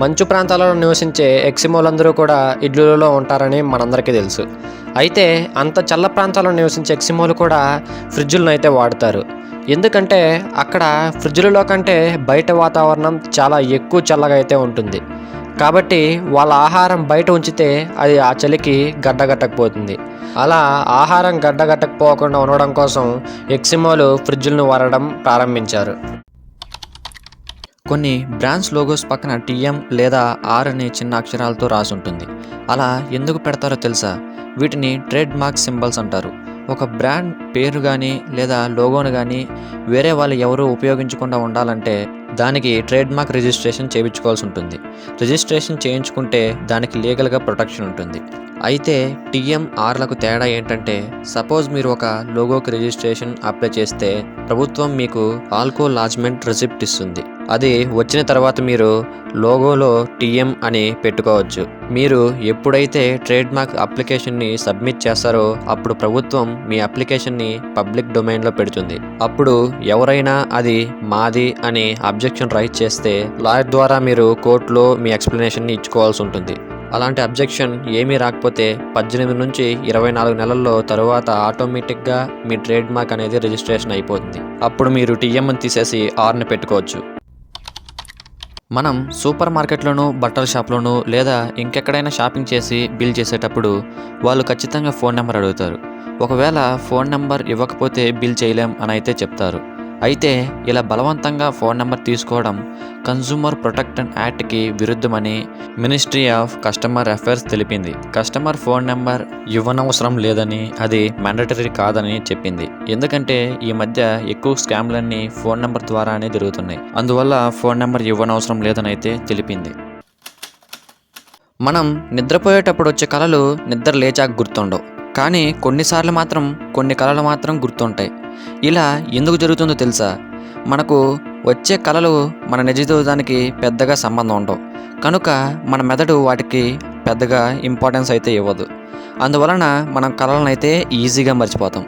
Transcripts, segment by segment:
మంచు ప్రాంతాలలో నివసించే ఎక్సిమోలందరూ కూడా ఇడ్లులలో ఉంటారని మనందరికీ తెలుసు. అయితే అంత చల్ల ప్రాంతాల్లో నివసించే ఎక్సిమోలు కూడా ఫ్రిడ్జులను అయితే వాడతారు. ఎందుకంటే అక్కడ ఫ్రిడ్జులలో కంటే బయట వాతావరణం చాలా ఎక్కువ చల్లగా అయితే ఉంటుంది. కాబట్టి వాళ్ళ ఆహారం బయట ఉంచితే అది ఆ చలికి గడ్డగట్టకపోతుంది. అలా ఆహారం గడ్డగట్టకపోకుండా ఉండడం కోసం ఎక్సిమోలు ఫ్రిడ్జులను వాడడం ప్రారంభించారు. కొన్ని బ్రాండ్స్ లోగోస్ పక్కన టీఎం లేదా ఆర్ అనే చిన్న అక్షరాలతో రాసి ఉంటుంది అలా ఎందుకు పెడతారో తెలుసా? వీటిని ట్రేడ్ మార్క్ సింబల్స్ అంటారు. ఒక బ్రాండ్ పేరు కానీ లేదా లోగోను కానీ వేరే వాళ్ళు ఎవరు ఉపయోగించకుండా ఉండాలంటే దానికి ట్రేడ్ మార్క్ రిజిస్ట్రేషన్ చేయించుకోవాల్సి ఉంటుంది. రిజిస్ట్రేషన్ చేయించుకుంటే దానికి లీగల్గా ప్రొటెక్షన్ ఉంటుంది. అయితే టీఎం ఆర్లకు తేడా ఏంటంటే సపోజ్ మీరు ఒక లోగోకి రిజిస్ట్రేషన్ అప్లై చేస్తే ప్రభుత్వం మీకు ఆల్కో లాజ్మెంట్ రిసిప్ట్ ఇస్తుంది. అది వచ్చిన తర్వాత మీరు లోగోలో టీఎం అని పెట్టుకోవచ్చు. మీరు ఎప్పుడైతే ట్రేడ్ మార్క్ అప్లికేషన్ని సబ్మిట్ చేస్తారో అప్పుడు ప్రభుత్వం మీ అప్లికేషన్ని పబ్లిక్ డొమైన్లో పెడుతుంది. అప్పుడు ఎవరైనా అది మాది అని అబ్జెక్షన్ రైట్ చేస్తే లాయర్ ద్వారా మీరు కోర్టులో మీ ఎక్స్ప్లెనేషన్ని ఇచ్చుకోవాల్సి ఉంటుంది. అలాంటి అబ్జెక్షన్ ఏమీ రాకపోతే పద్దెనిమిది నుంచి ఇరవై నాలుగు నెలల్లో తరువాత ఆటోమేటిక్గా మీ ట్రేడ్ మార్క్ అనేది రిజిస్ట్రేషన్ అయిపోతుంది. అప్పుడు మీరు టీఎంని తీసేసి ఆర్ని పెట్టుకోవచ్చు. మనం సూపర్ మార్కెట్లోనూ బట్టల షాప్లోనూ లేదా ఇంకెక్కడైనా షాపింగ్ చేసి బిల్ చేసేటప్పుడు వాళ్ళు ఖచ్చితంగా ఫోన్ నెంబర్ అడుగుతారు. ఒకవేళ ఫోన్ నెంబర్ ఇవ్వకపోతే బిల్ చేయలేం అని అయితే చెప్తారు. అయితే ఇలా బలవంతంగా ఫోన్ నెంబర్ తీసుకోవడం కన్జ్యూమర్ ప్రొటెక్షన్ యాక్ట్కి విరుద్ధమని మినిస్ట్రీ ఆఫ్ కస్టమర్ అఫైర్స్ తెలిపింది. కస్టమర్ ఫోన్ నెంబర్ ఇవ్వనవసరం లేదని అది మ్యాండటరీ కాదని చెప్పింది. ఎందుకంటే ఈ మధ్య ఎక్కువ స్కామ్లన్నీ ఫోన్ నెంబర్ ద్వారానే జరుగుతున్నాయి. అందువల్ల ఫోన్ నెంబర్ ఇవ్వనవసరం లేదని అయితే తెలిపింది. మనం నిద్రపోయేటప్పుడు వచ్చే కళలు నిద్ర లేచాక గుర్తుండవు. కానీ కొన్నిసార్లు మాత్రం కొన్ని కళలు మాత్రం గుర్తుంటాయి. ఇలా ఎందుకు జరుగుతుందో తెలుసా? మనకు వచ్చే కళలు మన నిజ జీవితానికి పెద్దగా సంబంధం ఉండవు. కనుక మన మెదడు వాటికి పెద్దగా ఇంపార్టెన్స్ అయితే ఇవ్వదు. అందువలన మనం కళలను అయితే ఈజీగా మర్చిపోతాం.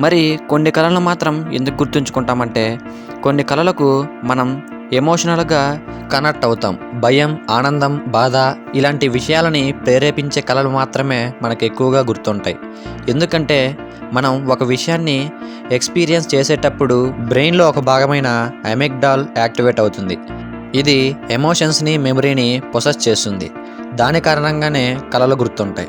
మరి కొన్ని కళలను మాత్రం ఎందుకు గుర్తుంచుకుంటామంటే కొన్ని కళలకు మనం ఎమోషనల్గా కనెక్ట్ అవుతాం. భయం ఆనందం బాధ ఇలాంటి విషయాలని ప్రేరేపించే కళలు మాత్రమే మనకు ఎక్కువగా గుర్తుంటాయి. ఎందుకంటే మనం ఒక విషయాన్ని ఎక్స్పీరియన్స్ చేసేటప్పుడు బ్రెయిన్లో ఒక భాగమైన అమెగ్డాల్ యాక్టివేట్ అవుతుంది. ఇది ఎమోషన్స్ని మెమరీని ప్రొసెస్ చేస్తుంది. దాని కారణంగానే కళలు గుర్తుంటాయి.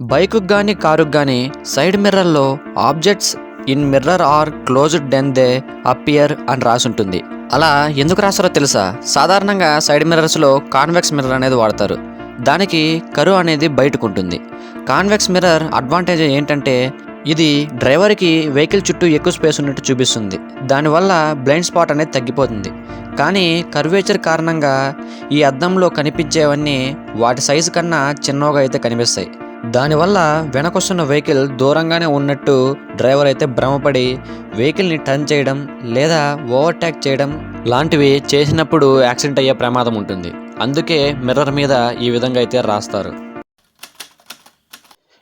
బైకు కానీ కారుకు కానీ సైడ్ మిర్రర్లో objects in mirror are closed than they appear అని రాసి ఉంటుంది అలా ఎందుకు రాస్తారో తెలుసా? సాధారణంగా సైడ్ మిర్రర్స్లో కాన్వెక్స్ మిర్రర్ అనేది వాడతారు. దానికి కరువు అనేది బయటకు ఉంటుంది కాన్వెక్స్ మిర్రర్ అడ్వాంటేజ్ ఏంటంటే ఇది డ్రైవర్కి వెహికల్ చుట్టూ ఎక్కువ స్పేస్ ఉన్నట్టు చూపిస్తుంది. దానివల్ల బ్లైండ్ స్పాట్ అనేది తగ్గిపోతుంది. కానీ కర్వేచర్ కారణంగా ఈ అద్దంలో కనిపించేవన్నీ వాటి సైజు కన్నా చిన్నగా అయితే కనిపిస్తాయి. దానివల్ల వెనకొస్తున్న వెహికల్ దూరంగానే ఉన్నట్టు డ్రైవర్ అయితే భ్రమపడి వెహికల్ని టర్న్ చేయడం లేదా ఓవర్టేక్ చేయడం లాంటివి చేసినప్పుడు యాక్సిడెంట్ అయ్యే ప్రమాదం ఉంటుంది. అందుకే మిర్రర్ మీద ఈ విధంగా అయితే రాస్తారు.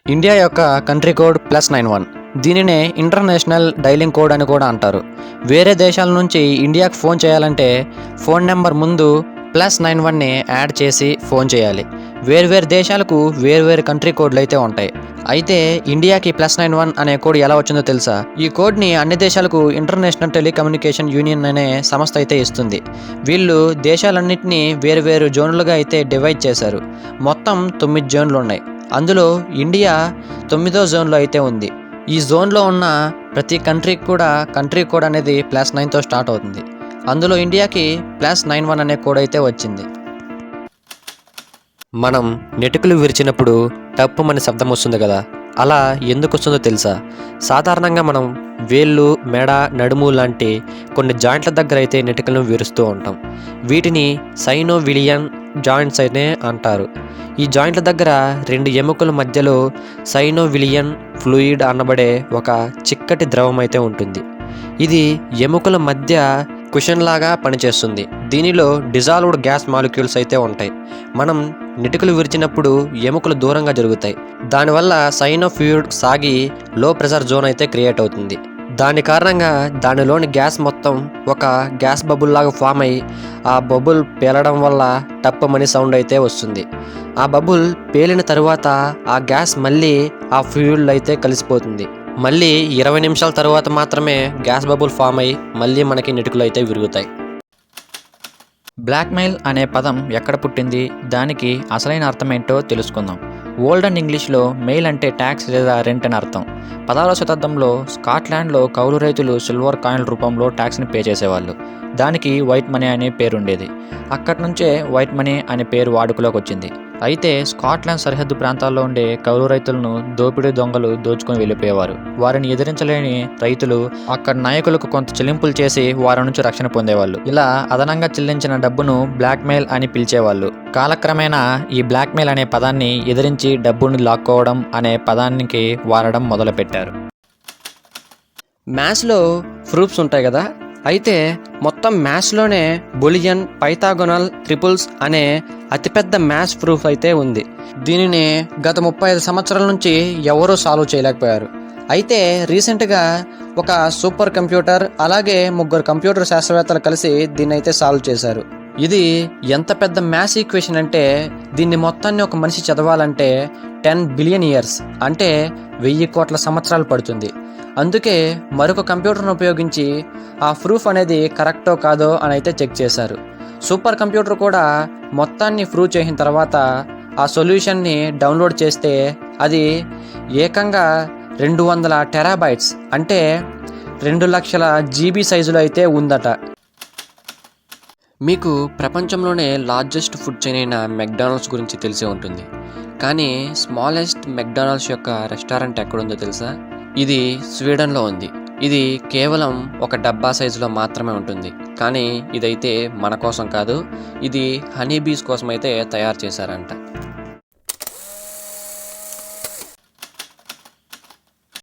ఇండియా యొక్క country code plus nine one. దీనినే ఇంటర్నేషనల్ డైలింగ్ కోడ్ అని కూడా అంటారు. వేరే దేశాల నుంచి ఇండియాకు ఫోన్ చేయాలంటే ఫోన్ నెంబర్ ముందు ప్లస్ నైన్ వన్ని యాడ్ చేసి ఫోన్ చేయాలి. వేర్వేరు దేశాలకు వేర్వేరు కంట్రీ కోడ్లు అయితే ఉంటాయి. అయితే ఇండియాకి ప్లస్ నైన్ వన్ అనే కోడ్ ఎలా వచ్చిందో తెలుసా? ఈ కోడ్ని అన్ని దేశాలకు ఇంటర్నేషనల్ టెలికమ్యూనికేషన్ యూనియన్ అనే సంస్థ అయితే ఇస్తుంది. వీళ్ళు దేశాలన్నింటినీ వేరువేరు జోన్లుగా అయితే డివైడ్ చేశారు. మొత్తం తొమ్మిది జోన్లు ఉన్నాయి. అందులో ఇండియా తొమ్మిదో జోన్లో అయితే ఉంది. ఈ జోన్లో ఉన్న ప్రతి కంట్రీకి కూడా కంట్రీ కోడ్ అనేది ప్లస్ నైన్తో స్టార్ట్ అవుతుంది. అందులో ఇండియాకి ప్లస్ నైన్ వన్ అనే కోడ్ అయితే వచ్చింది. మనం నెటుకులు విరిచినప్పుడు టప్పు మన శబ్దం వస్తుంది కదా? అలా ఎందుకు వస్తుందో తెలుసా? సాధారణంగా మనం వేళ్ళు మెడ నడుము లాంటి కొన్ని జాయింట్ల దగ్గర అయితే నెటుకలను విరుస్తూ ఉంటాం. వీటిని సైనోవిలియన్ జాయింట్స్ అయితే అంటారు. ఈ జాయింట్ల దగ్గర రెండు ఎముకల మధ్యలో సైనోవిలియన్ ఫ్లూయిడ్ అనబడే ఒక చిక్కటి ద్రవం అయితే ఉంటుంది. ఇది ఎముకల మధ్య కుషన్ లాగా పనిచేస్తుంది. దీనిలో డిజాల్వ్డ్ గ్యాస్ మాలిక్యూల్స్ అయితే ఉంటాయి. మనం నిటుకలు విరిచినప్పుడు ఎముకలు దూరంగా జరుగుతాయి. దానివల్ల సైనోఫ్యూడ్ సాగి లో ప్రెషర్ జోన్ అయితే క్రియేట్ అవుతుంది. దాని కారణంగా దానిలోని గ్యాస్ మొత్తం ఒక గ్యాస్ బబుల్ లాగా ఫామ్ అయ్యి ఆ బబుల్ పేలడం వల్ల టప్పమని సౌండ్ అయితే వస్తుంది. ఆ బబుల్ పేలిన తరువాత ఆ గ్యాస్ మళ్ళీ ఆ ఫ్యూల్ అయితే కలిసిపోతుంది. మళ్ళీ ఇరవై నిమిషాల తర్వాత మాత్రమే గ్యాస్ బబుల్ ఫామ్ అయ్యి మళ్ళీ మనకి నిటుకులు అయితే విరుగుతాయి. బ్లాక్మెయిల్ అనే పదం ఎక్కడ పుట్టింది? దానికి అసలైన అర్థమేంటో తెలుసుకుందాం. తెలుసుకుందాం అండ్ ఇంగ్లీష్లో మెయిల్ అంటే ట్యాక్స్ లేదా రెంట్ అని అర్థం. పదహారవ శతాబ్దంలో స్కాట్లాండ్లో కౌలు రైతులు సిల్వర్ కాయిన్ రూపంలో ట్యాక్స్ని పే చేసేవాళ్ళు. దానికి వైట్ మనీ అనే పేరుండేది. అక్కడి నుంచే వైట్ మనీ అనే పేరు వాడుకలోకి వచ్చింది. అయితే స్కాట్లాండ్ సరిహద్దు ప్రాంతాల్లో ఉండే కౌలు రైతులను దోపిడీ దొంగలు దోచుకొని వెళ్ళిపోయేవారు. వారిని ఎదిరించలేని రైతులు అక్కడ నాయకులకు కొంత చెల్లింపులు చేసి వారి నుంచి రక్షణ పొందేవాళ్ళు. ఇలా అదనంగా చెల్లించిన డబ్బును బ్లాక్మెయిల్ అని పిలిచేవాళ్ళు. కాలక్రమేణా ఈ బ్లాక్మెయిల్ అనే పదాన్ని ఎదిరించి డబ్బును లాక్కోవడం అనే పదానికి వాడడం మొదలుపెట్టారు. మ్యాథ్స్లో ప్రూఫ్స్ ఉంటాయి కదా? అయితే మొత్తం మ్యాథ్స్లోనే బొలియన్ పైథాగొనల్ ట్రిపుల్స్ అనే అతిపెద్ద మ్యాథ్స్ ప్రూఫ్ అయితే ఉంది. దీనిని గత ముప్పై ఐదు సంవత్సరాల నుంచి ఎవరూ సాల్వ్ చేయలేకపోయారు. అయితే రీసెంట్గా ఒక సూపర్ కంప్యూటర్ అలాగే ముగ్గురు కంప్యూటర్ శాస్త్రవేత్తలు కలిసి దీన్ని అయితే సాల్వ్ చేశారు. ఇది ఎంత పెద్ద మ్యాథ్స్ ఈక్వేషన్ అంటే దీన్ని మొత్తాన్ని ఒక మనిషి చదవాలంటే టెన్ బిలియన్ ఇయర్స్ అంటే వెయ్యి కోట్ల సంవత్సరాలు పడుతుంది. అందుకే మరొక కంప్యూటర్ను ఉపయోగించి ఆ ప్రూఫ్ అనేది కరెక్టో కాదో అని అయితే చెక్ చేశారు. సూపర్ కంప్యూటర్ కూడా మొత్తాన్ని ప్రూవ్ చేసిన తర్వాత ఆ సొల్యూషన్ని డౌన్లోడ్ చేస్తే అది ఏకంగా రెండు వందల టెరాబైట్స్ అంటే రెండు లక్షల జీబీ సైజులో అయితే ఉందట. మీకు ప్రపంచంలోనే లార్జెస్ట్ ఫుడ్ చైన్ అయిన మెక్డానల్డ్స్ గురించి తెలిసే ఉంటుంది. కానీ స్మాలెస్ట్ మెక్డానల్డ్స్ యొక్క రెస్టారెంట్ ఎక్కడుందో తెలుసా? ఇది స్వీడన్లో ఉంది. ఇది కేవలం ఒక డబ్బా సైజులో మాత్రమే ఉంటుంది. కానీ ఇదైతే మన కోసం కాదు ఇది హనీ బీస్ కోసం అయితే తయారు చేశారంట.